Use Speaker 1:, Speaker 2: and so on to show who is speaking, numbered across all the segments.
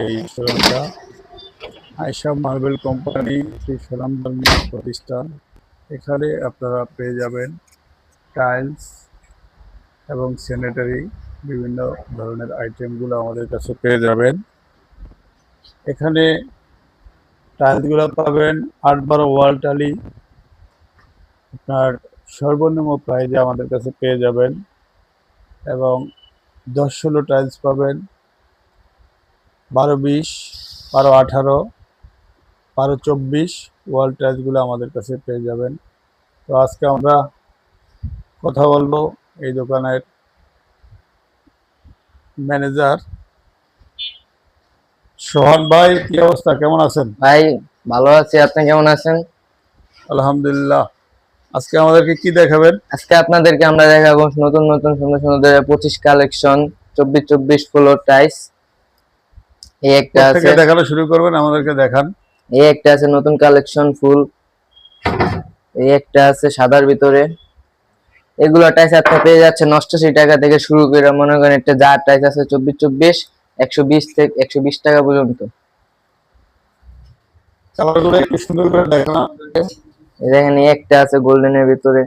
Speaker 1: এই আয়সা marble company একটি স্বনামধন্য প্রতিষ্ঠান। এখানে আপনারা পেয়ে যাবেন টাইলস এবং স্যানিটারি, বিভিন্ন ধরনের আইটেমগুলো আমাদের কাছে পেয়ে যাবেন। এখানে টাইলসগুলো পাবেন আট বারো ওয়াল টালি। আপনার সর্বনিম্ন প্রাইজে আমাদের কাছে পেয়ে যাবেন এবং দশ ষোলো টাইলস পাবেন। বারো বিশ বারো আঠারো বারো চব্বিশ ওয়াল টাইলসগুলো আমাদের কাছে পেয়ে যাবেন। তো আজকে আমরা কথা বলব এই দোকানের ম্যানেজার সোহান ভাই কি অবস্থা? কেমন আছেন?
Speaker 2: ভাই ভালো আছি। আপনি কেমন আছেন?
Speaker 1: আলহামদুলিল্লাহ। আজকে আমাদেরকে কি দেখাবেন?
Speaker 2: আজকে আপনাদেরকে আমরা দেখাবো নতুন নতুন সুন্দর সুন্দর পঁচিশ কালেকশন চব্বিশ চব্বিশ ফ্লোর টাইস। এই একটা আছে।
Speaker 1: দেখানো শুরু করবেন আমাদেরকে দেখান।
Speaker 2: এই একটা আছে নতুন কালেকশন ফুল। এই একটা আছে সাদার ভিতরে। এগুলো টাইস আপনি পেয়ে যাচ্ছেন অষ্টাশি টাকা থেকে শুরু করে মনে করেন একটা যা টাইস আছে চব্বিশ চব্বিশ একশো বিশ থেকে একশো বিশ টাকা পর্যন্ত।
Speaker 1: কালারগুলো একটু সুন্দর করে দেখান।
Speaker 2: দেখেন একটা আছে গোল্ডেনের ভিতরে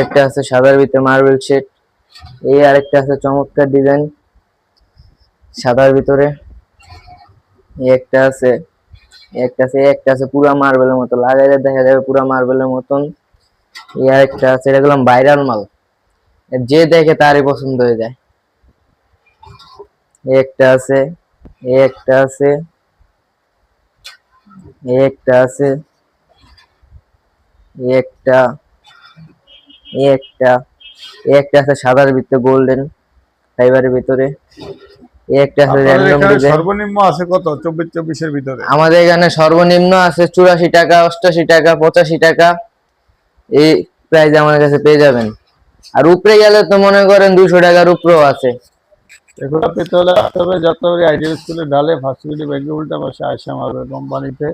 Speaker 2: একটা আছে সাদার ভিতরে মার্বেল শেড এই আরেকটা আছে চমৎকার ডিজাইন সাদার ভিতরে একটা আছে একটা আছে একটা আছে পুরা মার্বেলের মতো, লাগাইলে দেখা যাবে পুরা মার্বেলের মতন, এই আরেকটা আছে, এটা গেলাম ভাইরাল মাল, যে দেখে তারই পছন্দ হয়ে যায় একটা আছে একটা আছে একটা আছে একটা একটা একটা আছে সাদার ভিতরে গোল্ডেন ফাইবারের ভিতরে। একটা আছে র্যান্ডম
Speaker 1: এখানে সর্বনিম্ন আছে কত? ভিতরে।
Speaker 2: আমাদের এখানে সর্বনিম্ন আছে চুরাশি টাকা অষ্টাশি টাকা পঁচাশি টাকা। এই প্রাইস আমাদের কাছে পেয়ে যাবেন। আর উপরে গেলে তো মনে করেন দুশো টাকার উপরেও আছে।
Speaker 1: এগুলো পেতে হলে আসতে হবে যাত্রাবাড়ি আইডিয়াল স্কুলে ডালে ফার্স্ট ব্যাংকের উল্টা পাশে আয়সা মার্বেল কোম্পানিতে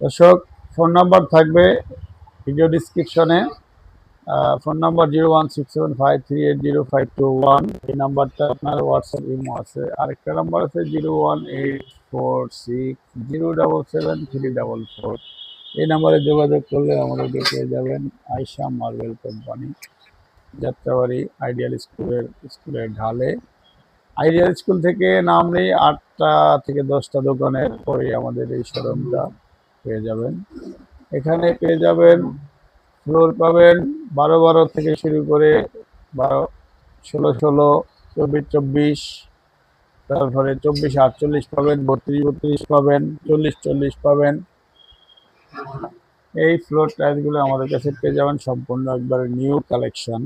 Speaker 1: দর্শক ফোন নাম্বার থাকবে ভিডিও ডিসক্রিপশনে phone number zero one six seven five three eight zero five two one এই নাম্বারটা আপনার হোয়াটসঅ্যাপ ইমো আছে। আরেকটা নাম্বার আছে zero one eight four six zero double seven three double four এই নাম্বারে যোগাযোগ করলে আমাদেরকে পেয়ে যাবেন Ayesha marble company Jatrabari ideal স্কুলের স্কুলের ঢালে। আইডিয়াল স্কুল থেকে নামলেই আটটা থেকে দশটা দোকানের পরে আমাদের এই শোরুমটা পেয়ে যাবেন। এখানে পেয়ে যাবেন ফ্লোর পাবেন বারো বারো থেকে শুরু করে বারো ষোলো ষোলো চব্বিশ চব্বিশ তারপরে চব্বিশ আটচল্লিশ পাবেন বত্রিশ বত্রিশ পাবেন চল্লিশ চল্লিশ পাবেন। এই ফ্লোর টাইলসগুলো আমাদের কাছে পেয়ে যাবেন সম্পূর্ণ একবারে নিউ কালেকশন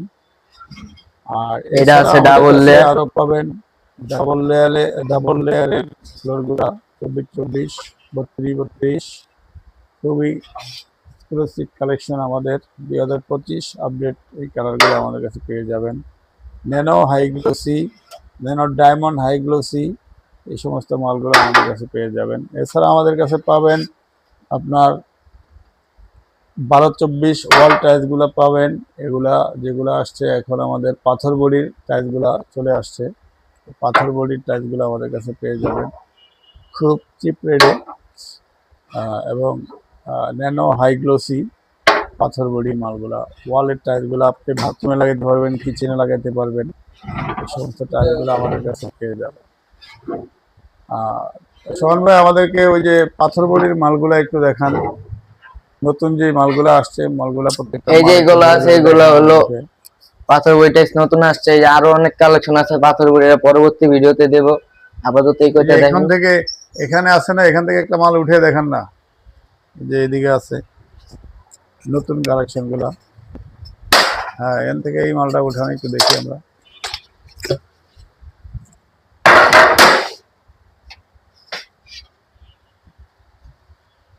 Speaker 1: আর
Speaker 2: এটা আছে double
Speaker 1: কাছে আরও পাবেন ডাবল লেয়ারে ডাবল লেয়ারের ফ্লোরগুলা চব্বিশ চব্বিশ বত্রিশ বত্রিশ। খুবই এক্সক্লুসিভ কালেকশন আমাদের। দুই হাজার পঁচিশ আপডেট এই কালারগুলো আমাদের কাছে পেয়ে যাবেন। Nano high glossy nano diamond high glossy এই সমস্ত মালগুলো আমাদের কাছে পেয়ে যাবেন। এছাড়া আমাদের কাছে পাবেন আপনার বারো চব্বিশ ওয়াল টাইলসগুলো পাবেন। এগুলা যেগুলো আসছে এখন আমাদের পাথর বডির টাইলসগুলো চলে আসছে। পাথর বডির টাইলসগুলো আমাদের কাছে পেয়ে যাবেন। খুব চিপ রেটে এবং ন্যানো হাই গ্লোসি পাথর বডি মালগুলা ওয়ালের টাইলসগুলো আপনি বাথরুমে লাগাতে পারবেন কিচেনে লাগাতে পারবেন। এই সমস্ত টাইলসগুলো আমাদের কাছে পেয়ে আর সোহান ভাই আমাদেরকে ওই যে পাথর বডির মালগুলা একটু দেখান। নতুন যে মালগুলো আসছে মালগুলা প্রত্যেকটা
Speaker 2: এই যে এগুলো আছে, এগুলো হলো- পাথর বই টাইস নতুন আসছে এই আরও অনেক কালেকশন আছে পাথর বই পরবর্তী ভিডিওতে দেব। আপাতত এই
Speaker 1: যে
Speaker 2: কয়টা
Speaker 1: এখান থেকে এখানে আছে না এখান থেকে একটা মাল উঠে দেখান না। যে এদিকে আছে নতুন কালেকশনগুলা। হ্যাঁ এখান থেকে এই মালটা উঠানো একটু দেখি আমরা।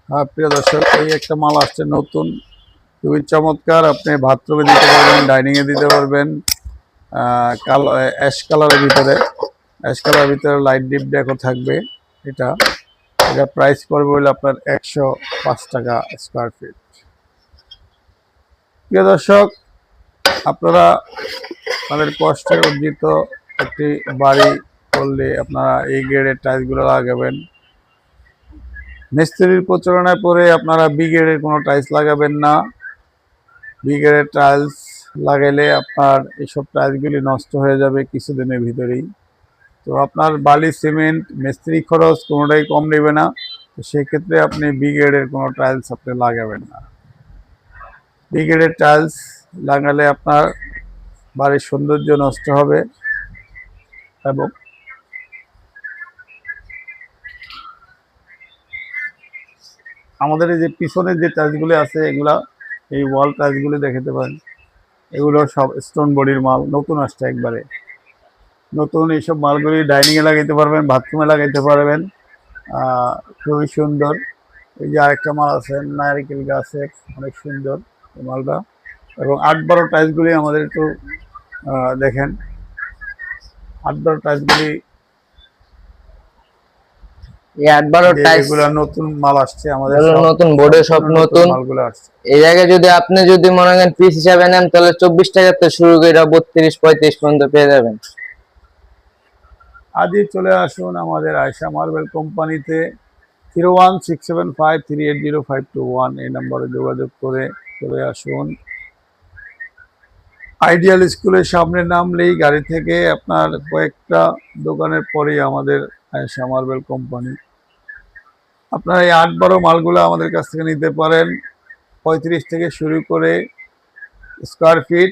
Speaker 1: হ্যাঁ প্রিয় দর্শক এই একটা মাল আসছে নতুন। খুবই চমৎকার আপনি বাথরুমে দিতে পারবেন ডাইনিং এ দিতে পারবেন আহ, কালো অ্যাশ কালারের ভিতরে। অ্যাশ কালারের ভিতরে লাইট ডিপ ডেকো থাকবে এটা। এটা প্রাইস পড়বে হলো আপনার একশো পাঁচ টাকা স্কোয়ার ফিট প্রিয় দর্শক, আপনারা তাদের কষ্টে অর্জিত একটি বাড়ি করলে আপনারা এই গ্রেডের টাইলসগুলো লাগাবেন। মিস্ত্রির প্রচারণায় পরে আপনারা বি গ্রেডের কোনো টাইলস লাগাবেন না। বি গ্রেডের টাইলস লাগাইলে আপনার এইসব টাইলসগুলি নষ্ট হয়ে যাবে কিছুদিনের ভিতরেই। তো আপনার বালি, সিমেন্ট, মিস্ত্রি খরচ কোনোটাই কম নেবে না। তো সেক্ষেত্রে আপনি বি গ্রেডের কোনো টাইলস আপনি লাগাবেন না। বি গ্রেডের টাইলস লাগালে আপনার বাড়ির সৌন্দর্য নষ্ট হবে এবং আমাদের এই যে পিছনের যে টাইলসগুলি আছে, এগুলা এই ওয়াল টাইলসগুলি দেখাতে পারেন এগুলো সব স্টোন বডির মাল, নতুন আসছে একবারে। নতুন এইসব মালগুলি ডাইনিংয়ে লাগাইতে পারবেন বাথরুমে লাগাইতে পারবেন। খুবই সুন্দর। এই যে আরেকটা মাল আছে নারিকেল গাছের অনেক সুন্দর এই মালটা। এবং আট বারো টাইলসগুলি আমাদের একটু দেখেন। আট বারো টাইলসগুলি
Speaker 2: এই আট বারো
Speaker 1: যে
Speaker 2: টাইলস
Speaker 1: এগুলা নতুন মাল আসছে আমাদের
Speaker 2: নতুন বোর্ডে সব নতুন
Speaker 1: মালগুলো আসছে।
Speaker 2: এই জায়গায় যদি আপনি যদি মনে করেন পিস হিসাবে নেন তাহলে চব্বিশ টাকা শুরু করে বত্রিশ পঁয়ত্রিশ পর্যন্ত পেয়ে যাবেন।
Speaker 1: আজই চলে আসুন আমাদের আয়সা মার্বেল কোম্পানিতে zero one six seven five three eight zero five two one এই নম্বরে যোগাযোগ করে চলে আসুন। আইডিয়াল স্কুলের সামনে নামলেই গাড়ি থেকে আপনার কয়েকটা দোকানের পরেই আমাদের আয়সা মার্বেল কোম্পানি। আপনারা এই আট বারো মালগুলো আমাদের কাছ থেকে নিতে পারেন। পঁয়ত্রিশ থেকে শুরু করে স্কোয়ার ফিট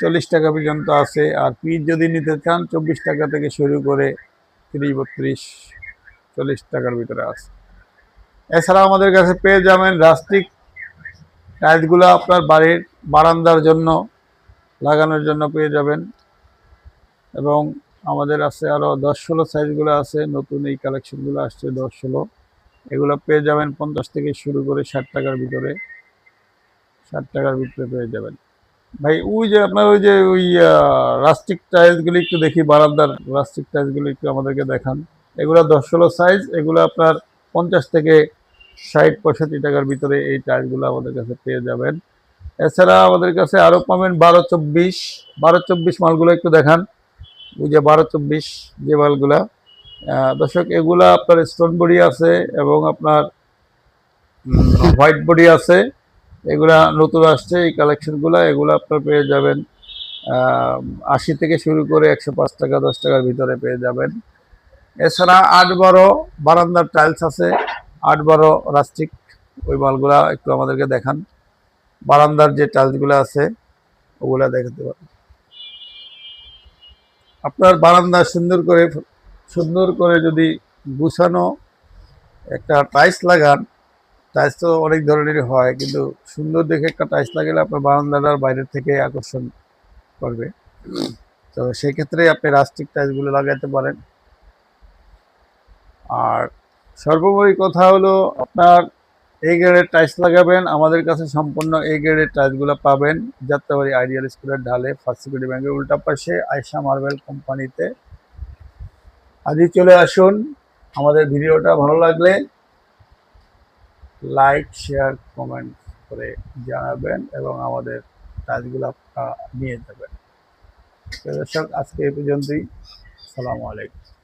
Speaker 1: চল্লিশ টাকা পর্যন্ত আছে, আর পিস যদি নিতে চান, চব্বিশ টাকা থেকে শুরু করে তিরিশ, বত্রিশ, চল্লিশ টাকার ভিতরে আছে। এছাড়া আমাদের কাছে পেয়ে যাবেন রাস্টিক টাইলসগুলো আপনার বাড়ির বারান্দার জন্য, লাগানোর জন্য পেয়ে যাবেন। এবং আমাদের আছে আরও দশ ষোলো সাইজগুলো আছে, নতুন এই কালেকশনগুলো আসছে দশ ষোলো। এগুলো পেয়ে যাবেন পঞ্চাশ থেকে শুরু করে ষাট টাকার ভিতরে, ষাট টাকার ভিতরে পেয়ে যাবেন। ভাই, ওই যে আপনার ওই যে ওই রাস্টিক টাইলসগুলি একটু দেখি, বারান্দার রাস্টিক টাইলসগুলি একটু আমাদেরকে দেখান। এগুলো দশ ষোলো সাইজ এগুলো আপনার পঞ্চাশ থেকে ষাট, পঁয়ষট্টি টাকার ভিতরে এই টাইলসগুলো আমাদের কাছে পেয়ে যাবেন। এছাড়া আমাদের কাছে আরও পাবেন বারো চব্বিশ বারো চব্বিশ মালগুলো একটু দেখান। ওই যে বারো চব্বিশ যে মালগুলা দর্শক, এগুলা আপনার স্টোন বডি আছে এবং আপনার হোয়াইট বডি আছে। এগুলা নতুন আসছে, এই কালেকশনগুলো এগুলো আপনার পেয়ে যাবেন। আশি থেকে শুরু করে একশো পাঁচ টাকা, দশ টাকার ভিতরে পেয়ে যাবেন। এছাড়া আট বারো বারান্দার টাইলস আছে। আট বারো রাস্টিক ওই মালগুলা একটু আমাদেরকে দেখান। বারান্দার যে টাইলসগুলো আছে, ওগুলা দেখাতে পারেন। আপনার বারান্দা সুন্দর করে সুন্দর করে যদি গুছানো একটা টাইলস লাগান টাইলস তো অনেক ধরনেরই হয়, কিন্তু সুন্দর দেখে একটা টাইলস লাগালে আপনার বারান্দাটার বাইরের থেকে আকর্ষণ করবে। তো সেই ক্ষেত্রে আপনি রাস্টিক টাইলসগুলো লাগাতে পারেন। আর সর্বোপরি কথা হলো, আপনার এই গ্রেডের টাইলস লাগাবেন, আমাদের কাছে সম্পূর্ণ এই গ্রেডের টাইলসগুলো পাবেন। যাত্রাবাড়ি আইডিয়াল স্কুলের ঢালে ফার্স্ট সিকিউরিটি ব্যাংকের উল্টা পাশে আয়সা মার্বেল কোম্পানিতে আজই চলে আসুন, আমাদের ভিডিওটা ভালো লাগলে লাইক শেয়ার কমেন্ট করে জানাবেন এবং আমাদের কাজগুলো নিয়ে যাবেন। দর্শক, আজকে এই পর্যন্তই। সালামু আলাইকুম।